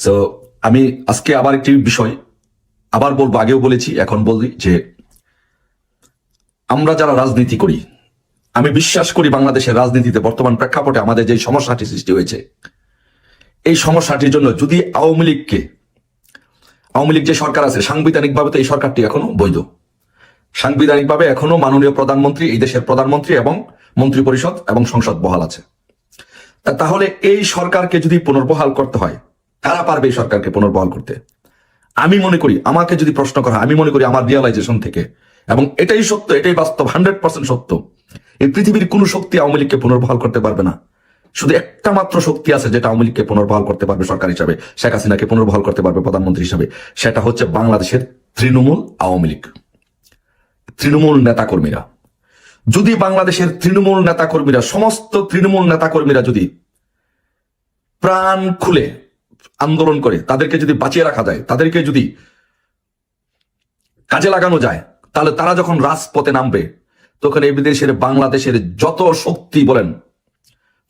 So আমি আজকে আবার একটি বিষয় আবার বলব, আগেও বলেছি, এখন বলি যে আমরা যারা রাজনীতি করি, আমি বিশ্বাস করি বাংলাদেশের রাজনীতিতে বর্তমান প্রেক্ষাপটে আমাদের যে সমস্যাটি সৃষ্টি হয়েছে, এই সমস্যাটির জন্য যদি আওয়ামী লীগকে, আওয়ামী লীগ যে সরকার আছে, সাংবিধানিকভাবে তো এই সরকারটি এখনও বৈধ। সাংবিধানিকভাবে এখনও মাননীয় প্রধানমন্ত্রী, এই দেশের প্রধানমন্ত্রী এবং মন্ত্রী পরিষদ এবং সংসদ বহাল আছে। তাহলে এই সরকারকে যদি পুনর্বহাল করতে হয় কারা পারবে এই সরকারকে পুনর্বহাল করতে? আমি মনে করি, আমাকে যদি প্রশ্ন করা আমি মনে করি আমার রিয়ালাইজেশন থেকে। এবং এটাই সত্য, এটাই বাস্তব হান্ড্রেড পার্সেন্ট সত্য। এই পৃথিবীর কোনো শক্তি আওয়ামী লীগকে পুনর্বহাল করতে পারবে না। শুধু একটা মাত্র শক্তি আছে যেটা আওয়ামী লীগকে পুনর্বহাল করতে পারবে সরকার হিসাবে। শেখ হাসিনাকে পুনর্বহাল করতে পারবে প্রধানমন্ত্রী হিসাবে। সেটা হচ্ছে বাংলাদেশের তৃণমূল আওয়ামী লীগ। তৃণমূল নেতাকর্মীরা। যদি বাংলাদেশের তৃণমূল নেতাকর্মীরা, সমস্ত তৃণমূল নেতাকর্মীরা যদি প্রাণ খুলে আন্দোলন করে, তাদেরকে যদি বাঁচিয়ে রাখা যায়, তাদেরকে যদি কাজে লাগানো যায়, তাহলে তারা যখন রাজপথে নামবে, তখন এই বিদেশের, বাংলাদেশের যত শক্তি বলেন,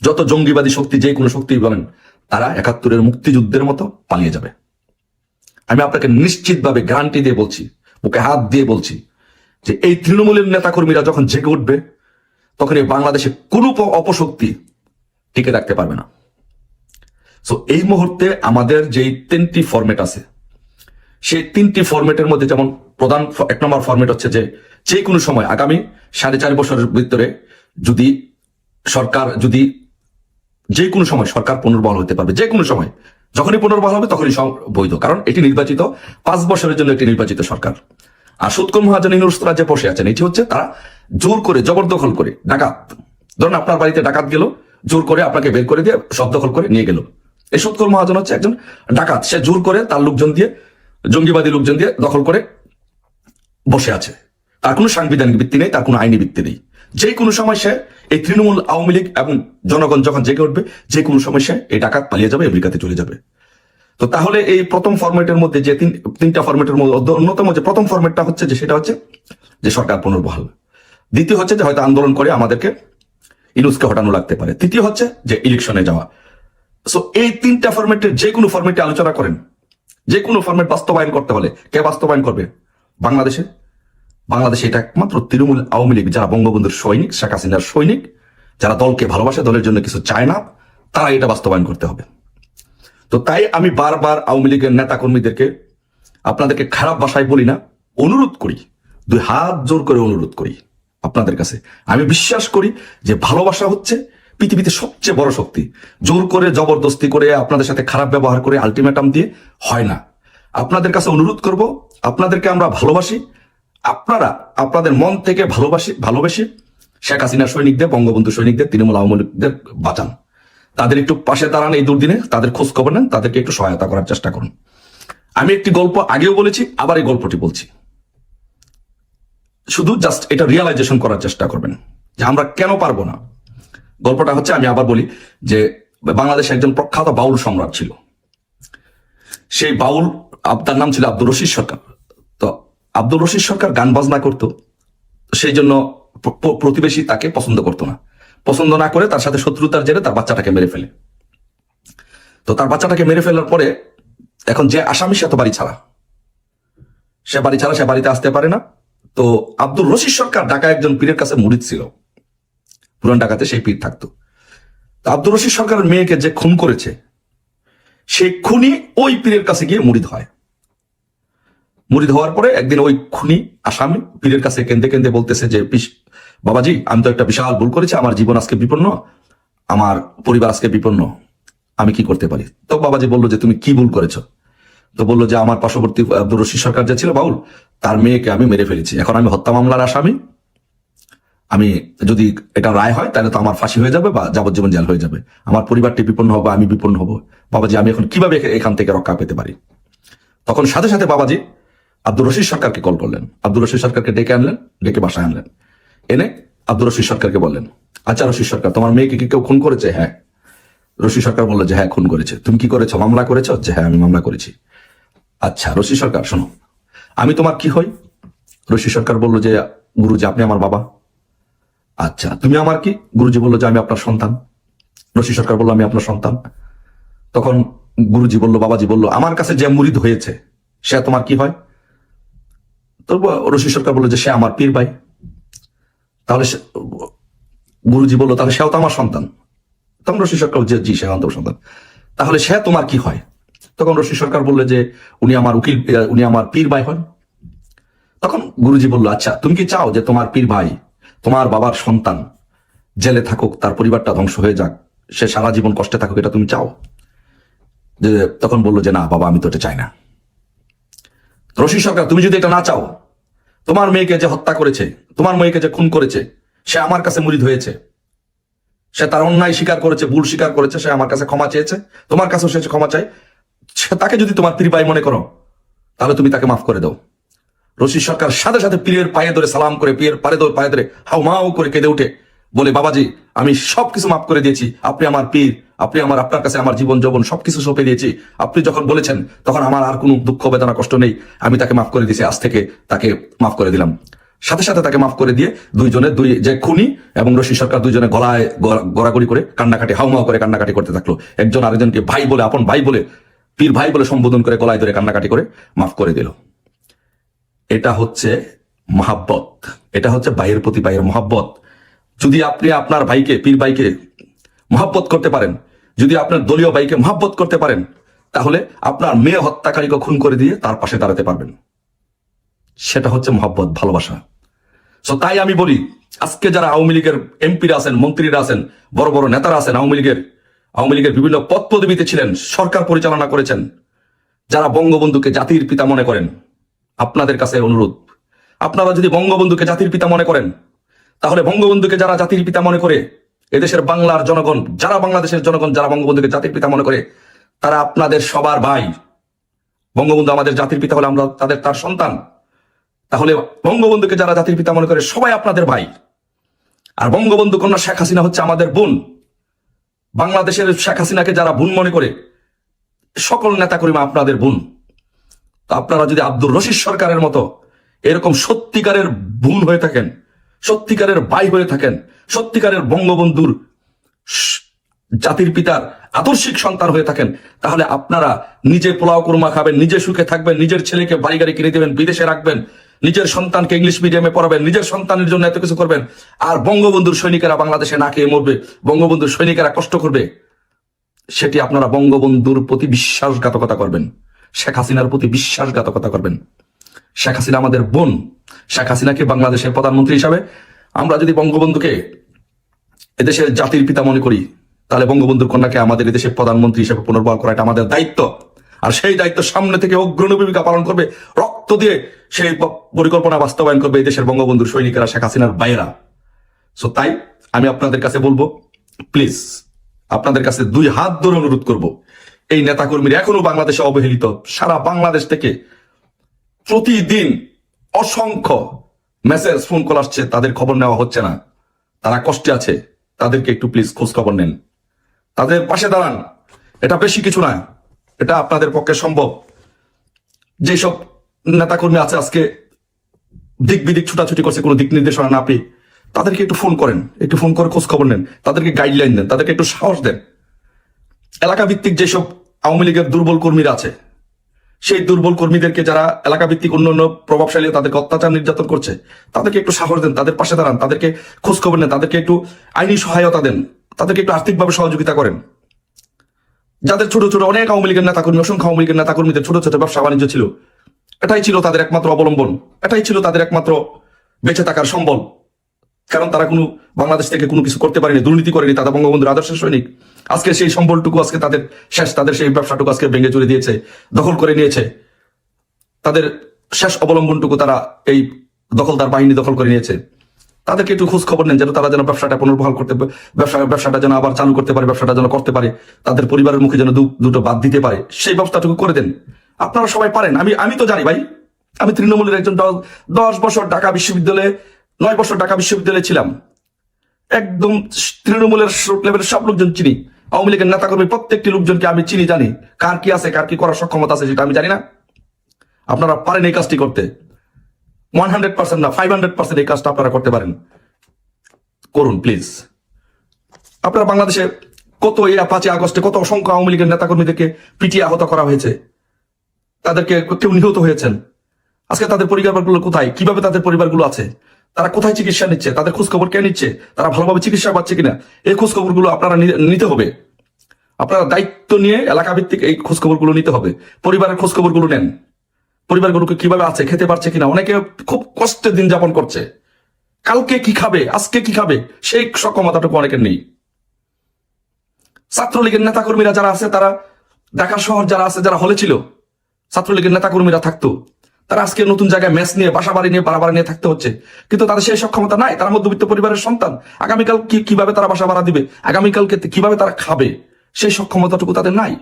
যত জঙ্গিবাদী শক্তি, যে কোনো শক্তি বলেন, তারা একাত্তরের মুক্তিযুদ্ধের মতো পালিয়ে যাবে। আমি আপনাকে নিশ্চিতভাবে গ্যারান্টি দিয়ে বলছি বুকে হাত দিয়ে বলছি, যে এই তৃণমূলের নেতাকর্মীরা যখন জেগে উঠবে, তখন এই বাংলাদেশে কোনো অপশক্তি টিকে রাখতে পারবে না। সো এই মুহূর্তে আমাদের যেই তিনটি ফরম্যাট আছে, সেই তিনটি ফরম্যাটের মধ্যে যেমন প্রধান এক নম্বর ফরম্যাট হচ্ছে যে যে কোনো সময়, আগামী সাড়ে চার বছরের ভিতরে যদি সরকার, যদি যে কোনো সময় সরকার পুনর্বহাল হতে পারবে যে কোনো সময়, যখনই পুনর্বহাল হবে তখনই বৈধ কারণ এটি নির্বাচিত পাঁচ বছরের জন্য একটি নির্বাচিত সরকার। আর সুৎকর মহাজন ইনুরস্তরা যে বসে আছেন, এটি হচ্ছে তারা জোর করে, জবরদখল করে, ডাকাত। ধরুন আপনার বাড়িতে ডাকাত গেল, জোর করে আপনাকে বের করে দিয়ে সব দখল করে নিয়ে গেল। এই সুৎকর মহাজন হচ্ছে একজন ডাকাত। সে জোর করে তার লোকজন দিয়ে, জঙ্গিবাদী লোকজন দিয়ে দখল করে বসে আছে। তার কোনো সাংবিধানিক ভিত্তি নেই, তার কোনো আইনি ভিত্তি নেই। যে কোনো সময় সে এই তৃণমূল আওয়ামী লীগ এবং জনগণ যখন জেগে উঠবে, যে কোনো সময় সে এই ডাকাত পালিয়ে যাবে, আমেরিকাতে চলে যাবে। তো তাহলে এই প্রথম ফরম্যাটের মধ্যে যে তিন, তিনটা ফরম্যাটের মধ্যে অন্যতম যে প্রথম ফরম্যাটটা হচ্ছে যে সেটা হচ্ছে যে সরকার পুনর্বহাল। দ্বিতীয় হচ্ছে যে হয়তো আন্দোলন করে আমাদেরকে ইনুসকে হটানো লাগতে পারে। তৃতীয় হচ্ছে যে ইলেকশনে যাওয়া। সো এই তিনটা ফরম্যাটের যে কোনো ফরম্যাটে আলোচনা করেন। যে কোনো ফরম্যাট বাস্তবায়ন করতে হলে। কে বাস্তবায়ন করবে? বাংলাদেশে। বাংলাদেশে এটা একমাত্র তৃণমূল আওয়ামী লীগ, যারা বঙ্গবন্ধুর সৈনিক, শেখ হাসিনার সৈনিক, যারা দলকে ভালোবাসে, দলের জন্য কিছু চায় না তারা এটা বাস্তবায়ন করতে হবে। তো তাই আমি বারবার আওয়ামী লীগের নেতা কর্মীদেরকে আপনাদেরকে খারাপ ভাষায় বলি না, অনুরোধ করি, দুই হাত জোর করে অনুরোধ করি আপনাদের কাছে। আমি বিশ্বাস করি যে ভালোবাসা হচ্ছে পৃথিবীতে সবচেয়ে বড় শক্তি। জোর করে, জবরদস্তি করে, আপনাদের সাথে খারাপ ব্যবহার করে আলটিমেটাম দিয়ে হয় না। আপনাদের কাছে অনুরোধ করব, আপনাদেরকে আমরা ভালোবাসি। আপনারা আপনাদের মন থেকে ভালোবাসি, ভালোবেসে শেখ হাসিনা সৈনিকদের, বঙ্গবন্ধু সৈনিকদের, তৃণমূল আওয়ামী লীগদের বাঁচান। তাদের একটু পাশে দাঁড়ান এই দুর্দিনে, তাদের খোঁজ খবর নেন, তাদেরকে একটু সহায়তা করার চেষ্টা করুন। আমি একটি গল্প আগেও বলেছি, আবার এই গল্পটি বলছি। শুধু জাস্ট এটা রিয়ালাইজেশন করার চেষ্টা করবেন যে আমরা কেন পারব না। গল্পটা হচ্ছে, আমি আবার বলি যে বাংলাদেশে একজন প্রখ্যাত বাউল সম্রাট ছিল। সেই বাউল তার নাম ছিল আব্দুর রশিদ সরকার। তো আব্দুর রশিদ সরকার গান বাজনা করতো সেই জন্য প্র- প্র- প্রতিবেশী তাকে পছন্দ করতো না। পছন্দ না করে তার সাথে শত্রুতার জেরে তার বাচ্চাটাকে মেরে ফেলে। তো তার বাচ্চাটাকে মেরে ফেলার পরে এখন যে আসামি, সে তো বাড়ি ছাড়া। সে বাড়ি ছাড়া, সে বাড়িতে আসতে পারে না। তো আব্দুর রশিদ সরকার ঢাকা একজন পীরের কাছে মুরিদ ছিল। পুরান ঢাকাতে সেই পীর থাকতো। আব্দুর রশিদ সরকারের মেয়েকে যে খুন করেছে, সে খুনি ওই পীরের কাছে গিয়ে মুরিদ হয়। মুরিদ হওয়ার পরে একদিন ওই খুনি আসামি পীরের কাছে কেন্দে কেন্দে বলতেছে যে, "পিস- বাবাজি, আমি তো একটা বিশাল ভুল করেছি, আমার জীবন আজকে বিপন্ন, আমার পরিবার আজকে বিপন্ন, আমি কি করতে পারি? তো বাবাজি বলল যে, তুমি কি ভুল করেছ? তো বলল যে, আমার পার্শ্ববর্তী আব্দুর রশিদ সরকার যে ছিল বাউল, তার মেয়েকে আমি মেরে ফেলেছি, এখন আমি হত্যা মামলার আসামি আমি যদি এটা রায় হয়, তাহলে তো আমার ফাঁসি হয়ে যাবে বা যাবজ্জীবন জেল হয়ে যাবে। আমার পরিবারটি বিপন্ন হবে, আমি বিপন্ন হব। বাবাজি, আমি এখন কীভাবে এখান থেকে রক্ষা পেতে পারি? তখন সাথে সাথে বাবাজি আব্দুর রশিদ সরকারকে কল করলেন। আব্দুর রশিদ সরকারকে ডেকে আনলেন, ডেকে বাসায় আনলেন। এনে আব্দুর রশিদ সরকারকে বললেন আচ্ছা রশিদ সরকার, তোমার মেয়েকে কি কেউ খুন করেছে? হ্যাঁ। রশিদ সরকার বলল যে হ্যাঁ খুন করেছে। তুমি কি করেছ? মামলা করেছ? যে হ্যাঁ আমি মামলা করেছি। আচ্ছা রশিদ সরকার, শোনো, আমি তোমার কি হই? রশিদ সরকার বলল যে, গুরুজি, আপনি আমার বাবা। আচ্ছা তুমি আমার কি? গুরুজি বলল যে আমি আপনার সন্তান। রশি সরকার বলল, আমি আপনার সন্তান। তখন গুরুজি বলল, বাবাজি বলল, আমার কাছে যে মুরিদ হয়েছে, সে তোমার কি হয়? তো রশি সরকার বলল যে সে আমার পীর ভাই। তাহলে গুরুজি বলল, তাহলে সেও তো আমার সন্তান। তখন রশি সরকার যে জি সে আমার সন্তান। তাহলে সে তোমার কি হয়? তখন রশি সরকার বলল যে উনি আমার উকিল, উনি আমার পীর ভাই হন তখন গুরুজি বলল আচ্ছা তুমি কি চাও যে তোমার পীর ভাই তোমার বাবার সন্তান জেলে থাকুক, তার পরিবারটা ধ্বংস হয়ে যাক, সে সারা জীবন কষ্টে থাকুক, এটা তুমি চাও? যে তখন বলল যে না, বাবা, আমি তো এটা চাই না। রশি সরকার, তুমি যদি এটা না চাও, তোমার মেয়েকে যে হত্যা করেছে, তোমার মেয়েকে যে খুন করেছে, সে আমার কাছে মুরিদ হয়েছে। সে তার অন্যায় স্বীকার করেছে, ভুল স্বীকার করেছে, সে আমার কাছে ক্ষমা চেয়েছে, তোমার কাছেও সে ক্ষমা চায়। সে তাকে যদি তোমার পীর ভাই মনে করো, তাহলে তুমি তাকে মাফ করে দাও। রশিদ সরকার সাথে সাথে পীরের পায়ে ধরে সালাম করে, পীরের পায়ে ধরে পায়ে ধরে হাউ মাও করে কেঁদে উঠে। বলে, বাবাজি, আমি সবকিছু মাফ করে দিয়েছি। আপনি আমার পীর, আপনি আমার, আপনার কাছে আমার জীবন যৌবন সবকিছু সঁপে দিয়েছি। আপনি যখন বলেছেন, তখন আমার আর কোনো দুঃখ, বেদনা, কষ্ট নেই। আমি তাকে মাফ করে দিয়েছি, আজ থেকে তাকে মাফ করে দিলাম। সাথে সাথে তাকে মাফ করে দিয়ে দুইজনে দুই, যে খুনি এবং রশি সরকার দুইজনে গলায় গড়াগড়ি করে কান্নাকাটি, হাউমাউ করে কান্নাকাটি করতে থাকল। একজন আরেকজনকে ভাই বলে, আপন ভাই বলে, পীর ভাই বলে সম্বোধন করে গলায় ধরে কান্নাকাটি করে মাফ করে দিল। এটা হচ্ছে মহাব্বত। এটা হচ্ছে ভাইয়ের প্রতি ভাইয়ের মহাব্বত। যদি আপনি আপনার ভাইকে, পীর ভাইকে মহাব্বত করতে পারেন, যদি আপনার দলীয় ভাইকে মহাব্বত করতে পারেন, তাহলে আপনার মেয়ে হত্যাকারীকে খুন করে দিয়ে তার পাশে দাঁড়াতে পারবেন। সেটা হচ্ছে মহাব্বত, ভালোবাসা। সো তাই আমি বলি, আজকে যারা আওয়ামী লীগের এমপিরা আছেন, মন্ত্রীরা আছেন, বড় বড় নেতারা আছেন, আওয়ামী লীগের আওয়ামী লীগের বিভিন্ন পদ পদবিতে ছিলেন, সরকার পরিচালনা করেছেন, যারা বঙ্গবন্ধুকে জাতির পিতা মনে করেন আপনাদের কাছে অনুরোধ। আপনারা যদি বঙ্গবন্ধুকে জাতির পিতা মনে করেন, তাহলে বঙ্গবন্ধুকে যারা জাতির পিতা মনে করে, এদেশের বাংলার জনগণ, যারা বাংলাদেশের জনগণ, যারা বঙ্গবন্ধুকে জাতির পিতা মনে করে, তারা আপনাদের সবার ভাই। বঙ্গবন্ধু আমাদের জাতির পিতা হলে আমরা তাদের তার সন্তান। তাহলে বঙ্গবন্ধুকে যারা জাতির পিতা মনে করে, সবাই আপনাদের ভাই। আর বঙ্গবন্ধু কন্যা শেখ হাসিনা হচ্ছে আমাদের বোন। বাংলাদেশের শেখ হাসিনাকে যারা বোন মনে করে, সকল নেতা কর্মী আপনাদের বোন। আপনারা যদি আব্দুর রশিদ সরকারের মতো এরকম সত্যিকারের বোন হয়ে থাকেন, সত্যিকারের ভাই হয়ে থাকেন, সত্যিকারের বঙ্গবন্ধুর জাতির পিতার আদর্শিক সন্তান হয়ে থাকেন, তাহলে আপনারা নিজে পোলাও কুরমা খাবেন, নিজে সুখে থাকবেন, নিজের ছেলেকে বাড়ি গাড়ি কিনে দেবেন, বিদেশে রাখবেন, নিজের সন্তানকে ইংলিশ মিডিয়ামে পড়াবেন, নিজের সন্তানের জন্য এত কিছু করবেন, আর বঙ্গবন্ধুর সৈনিকেরা বাংলাদেশে না খেয়ে মরবে, বঙ্গবন্ধুর সৈনিকেরা কষ্ট করবে, সেটি আপনারা বঙ্গবন্ধুর প্রতি বিশ্বাসঘাতকতা করবেন। শেখ হাসিনার প্রতি বিশ্বাসঘাতকতা করবেন। শেখ হাসিনা আমাদের বোন। শেখ হাসিনাকে বাংলাদেশের প্রধানমন্ত্রী হিসাবে আমরা যদি বঙ্গবন্ধুকে এদেশের জাতির পিতা মনে করি, তাহলে বঙ্গবন্ধুর কন্যাকে আমাদের এদেশের প্রধানমন্ত্রী হিসেবে পুনর্বহাল করা এটা আমাদের দায়িত্ব। আর সেই দায়িত্ব সামনে থেকে অগ্রণী ভূমিকা পালন করবে, রক্ত দিয়ে সেই পরিকল্পনা বাস্তবায়ন করবে দেশের বঙ্গবন্ধুর সৈনিকেরা, শেখ হাসিনার বাইরা সো তাই আমি আপনাদের কাছে বলব প্লিজ আপনাদের কাছে দুই হাত ধরে অনুরোধ করব। এই নেতাকর্মীরা এখনও বাংলাদেশে অবহেলিত। সারা বাংলাদেশ থেকে প্রতিদিন অসংখ্য মেসেজ ফোন কল আসছে, তাদের খবর নেওয়া হচ্ছে না। তারা কষ্টে আছে। তাদেরকে একটু প্লিজ খোঁজ খবর নেন। তাদের পাশে দাঁড়ান। এটা বেশি কিছু না। এটা আপনাদের পক্ষে সম্ভব। যেসব নেতাকর্মী আছে আজকে দিক বিদিক ছুটাছুটি করছে, কোনো দিক নির্দেশনা না পেয়ে, তাদেরকে একটু ফোন করেন। একটু ফোন করে খোঁজ খবর নেন। তাদেরকে গাইডলাইন দেন। তাদেরকে একটু সাহস দেন। এলাকা ভিত্তিক যেসব আওয়ামী লীগের দুর্বল কর্মীরা আছে। সেই দুর্বল কর্মীদেরকে যারা এলাকাভিত্তিক অন্যান্য প্রভাবশালী তাদেরকে অত্যাচার নির্যাতন করছে, তাদেরকে একটু সাহস দেন, তাদের পাশে দাঁড়ান, তাদেরকে খোঁজ খবর নেন, তাদেরকে একটু আইনি সহায়তা দেন, তাদেরকে একটু আর্থিকভাবে সহযোগিতা করেন। যাদের ছোট ছোট অনেক আওয়ামী লীগের নেতাকর্মী, অসংখ্য আওয়ামী লীগের নেতাকর্মীদের ছোট ছোট ব্যবসা বাণিজ্য ছিল। এটাই ছিল তাদের একমাত্র অবলম্বন, এটাই ছিল তাদের একমাত্র বেঁচে থাকার সম্বল। কারণ তারা কোনো বাংলাদেশ থেকে কোনো কিছু করতে পারেনি, দুর্নীতি করেনি, তাদের বঙ্গবন্ধুর আদর্শের সৈনিক। আজকে সেই সম্বলটুকু আজকে তাদের শেষ, তাদের সেই ব্যবসাটুকু আজকে ভেঙে চলে দিয়েছে, দখল করে নিয়েছে। তাদের শেষ অবলম্বনটুকু তারা এই দখলদার বাহিনী দখল করে নিয়েছে। তাদেরকে একটু খোঁজ খবর নেন যেন তারা যেন ব্যবসাটা পুনর্বহাল করতে ব্যবসা, ব্যবসাটা যেন আবার চালু করতে পারে, ব্যবসাটা যেন করতে পারে, তাদের পরিবারের মুখে যেন দুটো বাদ দিতে পারে, সেই ব্যবস্থাটুকু করে দেন। আপনারা সবাই পারেন, আমি আমি তো জানি ভাই, আমি তৃণমূলের একজন দশ বছর ঢাকা বিশ্ববিদ্যালয়ে নয় বছর ঢাকা বিশ্ববিদ্যালয়ে ছিলাম। একদম তৃণমূলের লেভেলের সব লোকজন চিনি। আওয়ামী লীগের নেতাকর্মী প্রত্যেকটি লোকজনকে আমি চিনি, জানি। কার কি আছে, কার কি করার সক্ষমতা আছে সেটা আমি জানি না। আপনারা পারেন এই কাজটি করতে। ওয়ান হান্ড্রেড পার্সেন্ট না ফাইভ হান্ড্রেড পার্সেন্ট এই কাজটা আপনারা করতে পারেন। করুন প্লিজ আপনারা বাংলাদেশে কত এই পাঁচই আগস্টে কত অসংখ্য আওয়ামী লীগের নেতাকর্মীদেরকে পিটিয়ে আহত করা হয়েছে? তাদেরকে কেউ নিহত হয়েছেন? আজকে তাদের পরিবারগুলো কোথায়? কীভাবে তাদের পরিবারগুলো আছে? তারা কোথায় চিকিৎসা নিচ্ছে? তাদের খোঁজ খবর কে নিচ্ছে? তারা ভালোভাবে চিকিৎসা পাচ্ছে কিনা? এই খোঁজ খবরগুলো আপনারা নিতে হবে। আপনারা দায়িত্ব নিয়ে এলাকা ভিত্তিক এই খোঁজ খবরগুলো নিতে হবে। পরিবারের খোঁজ খবরগুলো নেন। পরিবারগুলোকে কীভাবে আছে, খেতে পারছে কিনা? অনেকে খুব কষ্টে দিন যাপন করছে। কালকে কি খাবে? আজকে কি খাবে? সেই সক্ষমতাটুকু অনেকের নেই। ছাত্রলীগের নেতাকর্মীরা যারা আছে, তারা ঢাকা শহর যারা আছে, যারা হলে ছিল, ছাত্রলীগের নেতাকর্মীরা থাকতো। তারা আজকে নতুন জায়গায় ম্যাচ নিয়ে বাসা বাড়ি নিয়ে বাড়া নিয়ে থাকতে হচ্ছে। কিন্তু তাদের সেই সক্ষমতা নাই। তারা মধ্যবিত্ত পরিবারের সন্তান। আগামীকাল কি, কীভাবে তারা বাসা ভাড়া দিবে? আগামীকালকে কীভাবে তারা খাবে? সেই সক্ষমতাটুকু তাদের নাই।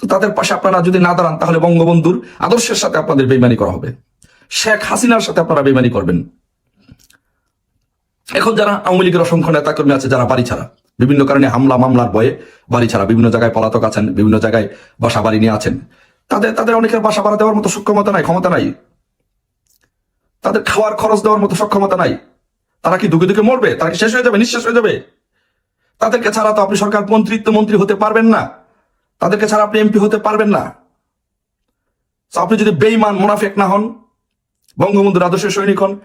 তো তাদের পাশে আপনারা যদি না দাঁড়ান, তাহলে বঙ্গবন্ধুর আদর্শের সাথে আপনাদের বেইমানি করা হবে। শেখ হাসিনার সাথে আপনারা বেইমানি করবেন। এখন যারা আওয়ামী লীগের অসংখ্য নেতাকর্মী আছে, যারা বাড়ি ছাড়া, বিভিন্ন কারণে হামলা, মামলার ভয়ে বাড়ি ছাড়া, বিভিন্ন জায়গায় পলাতক আছেন, বিভিন্ন জায়গায় বাসা বাড়ি নিয়ে আছেন। তাদের তাদের অনেকের বাসা ভাড়া দেওয়ার মতো সক্ষমতা নাই, ক্ষমতা নাই। তাদের খাওয়ার খরচ দেওয়ার মতো সক্ষমতা নাই। তারা কি দুঃখে দুঃখে মরবে? তারা কি শেষ হয়ে যাবে? নিঃশেষ হয়ে যাবে। তাদেরকে ছাড়া তো আপনি সরকার মন্ত্রিত্ব মন্ত্রী হতে পারবেন না। তাদেরকে ছাড়া আপনি এমপি হতে পারবেন না। আপনি যদি বেইমান মুনাফেক না হন, বঙ্গবন্ধুর আদর্শের সৈনিক হন,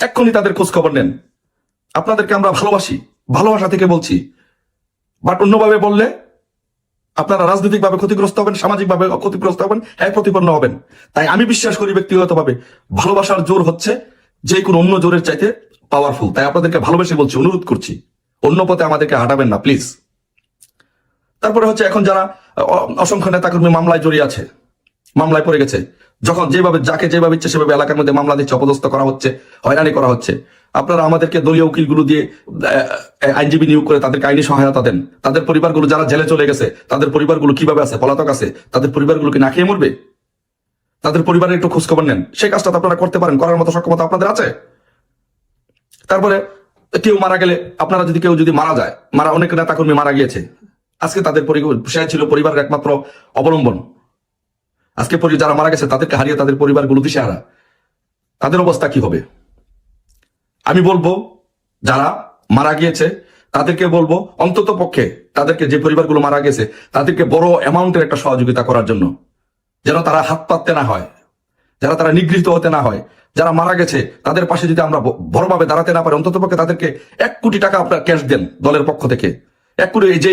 এক্ষুনি তাদের খোঁজ খবর নেন। আপনাদেরকে আমরা ভালোবাসি, ভালোবাসা থেকে বলছি। বাট অন্যভাবে বললে আপনারা রাজনৈতিকভাবে ক্ষতিগ্রস্ত হবেন, সামাজিকভাবে ক্ষতিগ্রস্ত হবেন এক প্রতিপন্ন হবেন। তাই আমি বিশ্বাস করি ব্যক্তিগতভাবে ভালোবাসার জোর হচ্ছে যে কোনো অন্য জোরের চাইতে পাওয়ারফুল তাই আপনাদেরকে ভালোবেসে বলছি, অনুরোধ করছি, অন্য পথে আমাদেরকে হাঁটাবেন না প্লিজ তারপরে হচ্ছে এখন যারা অসংখ্য নেতাকর্মী মামলায় জড়িয়ে আছে, মামলায় পড়ে গেছে যখন যেভাবে, যাকে যেভাবে ইচ্ছে সেভাবে এলাকার মধ্যে মামলা দিচ্ছে, অপদস্থ করা হচ্ছে, হয়রানি করা হচ্ছে, আপনারা আমাদেরকে দলীয় উকিলগুলো দিয়ে আইনজীবী নিয়োগ করে তাদেরকে আইনি সহায়তা দেন। তাদের পরিবারগুলো যারা জেলে চলে গেছে, তাদের পরিবারগুলো কীভাবে আছে? পলাতক আছে। তাদের পরিবারগুলোকে না খেয়ে মরবে? তাদের পরিবারের একটু খোঁজখবর নেন। সেই কাজটা তো আপনারা করতে পারেন, করার মতো সক্ষমতা আপনাদের আছে। তারপরে, কেউ মারা গেলে, আপনারা যদি কেউ যদি মারা যায়, মারা, অনেক নেতাকর্মী মারা গিয়েছে। আজকে তাদের পরিবার সে ছিল পরিবারের একমাত্র অবলম্বন। আজকে পরি- যারা মারা গেছে, তাদেরকে হারিয়ে তাদের পরিবারগুলো দিশেহারা তাদের অবস্থা কি হবে? আমি বলব, যারা মারা গিয়েছে, তাদেরকে বলব, অন্তত পক্ষে তাদেরকে যে পরিবারগুলো মারা গেছে, তাদেরকে বড় অ্যামাউন্টের একটা সহযোগিতা করার জন্য। যেন তারা হাত পাততে না হয়, যারা তারা নিগৃহীত হতে না হয়, যারা মারা গেছে, তাদের পাশে যদি আমরা বড়ভাবে দাঁড়াতে না পারি, অন্তত পক্ষে তাদেরকে এক কোটি টাকা আপনার ক্যাশ দেন দলের পক্ষ থেকে। এক কোটি এই যে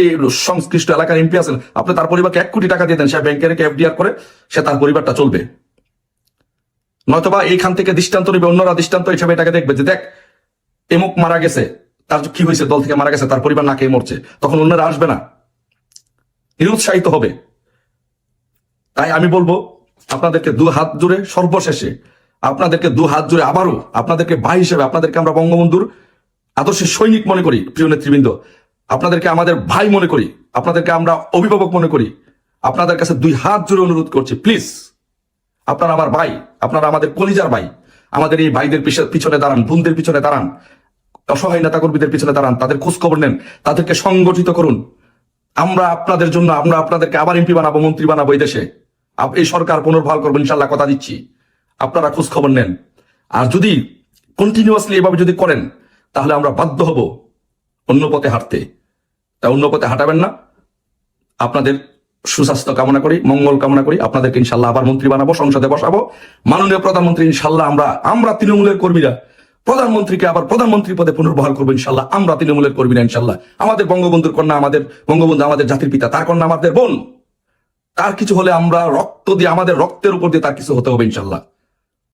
সংশ্লিষ্ট এলাকার এমপি আছেন, আপনি তার পরিবারকে এক কোটি টাকা দিয়ে দেন, সে ব্যাংকে রেখে এফডিআর করে, সে তার পরিবারটা চলবে। নয়তোবা এইখান থেকে দৃষ্টান্ত নিবে, অন্যরা দৃষ্টান্ত হিসাবে এটাকে দেখবে যে দেখ, এমুক মারা গেছে, তার কি হয়েছে, দল থেকে মারা গেছে, তার পরিবার না খেয়ে মরছে, তখন অন্যরা আসবে না। নিরুৎসাহিত হবে। তাই আমি বলব, আপনাদেরকে দু হাত জুড়ে সর্বশেষে, আপনাদেরকে দু হাত জুড়ে আবারও, আপনাদেরকে ভাই হিসেবে, আপনাদেরকে আমরা বঙ্গবন্ধুর আদর্শের সৈনিক মনে করি, প্রিয় নেতৃবৃন্দ আপনাদেরকে আমাদের ভাই মনে করি, আপনাদেরকে আমরা অভিভাবক মনে করি, আপনাদের কাছে দুই হাত জুড়ে অনুরোধ করছি, প্লিজ। আপনারা আমার ভাই, আপনারা আমাদের কলিজার ভাই, আমাদের এই ভাইদের পিছে- পিছনে দাঁড়ান, বোনদের পিছনে দাঁড়ান, অসহায় নেতাকর্মীদের পিছনে দাঁড়ান, তাদের খোঁজ খবর নেন, তাদেরকে সংগঠিত করুন। আমরা আপনাদের জন্য, আমরা আপনাদেরকে আবার এমপি বানাবো, মন্ত্রী বানাবো এই দেশে। এই সরকার পুনর্বহাল করব, ইনশাল্লাহ কথা দিচ্ছি। আপনারা খোঁজ খবর নেন। আর যদি কন্টিনিউয়াসলি এভাবে যদি করেন, তাহলে আমরা বাধ্য হব। অন্য পথে হাঁটতে। তা অন্য পথে হাঁটাবেন না। আপনাদের সুস্বাস্থ্য কামনা করি, মঙ্গল কামনা করি। আপনাদেরকে ইনশাল্লাহ আবার মন্ত্রী বানাবো, সংসদে বসাবো। মাননীয় প্রধানমন্ত্রী, ইনশাল্লাহ আমরা আমরা তৃণমূলের কর্মীরা। প্রধানমন্ত্রীকে আবার প্রধানমন্ত্রী পদে পুনর্বহাল করব ইনশাল্লাহ। আমরা তৃণমূলের কর্মীরা ইনশাল্লাহ। আমাদের বঙ্গবন্ধুর কন্যা, আমাদের বঙ্গবন্ধু, আমাদের জাতির পিতা, তার কন্যা, আমাদের বোন। তার কিছু হলে আমরা রক্ত দিয়ে, আমাদের রক্তের উপর দিয়ে তার কিছু হতে হবে ইনশাল্লাহ।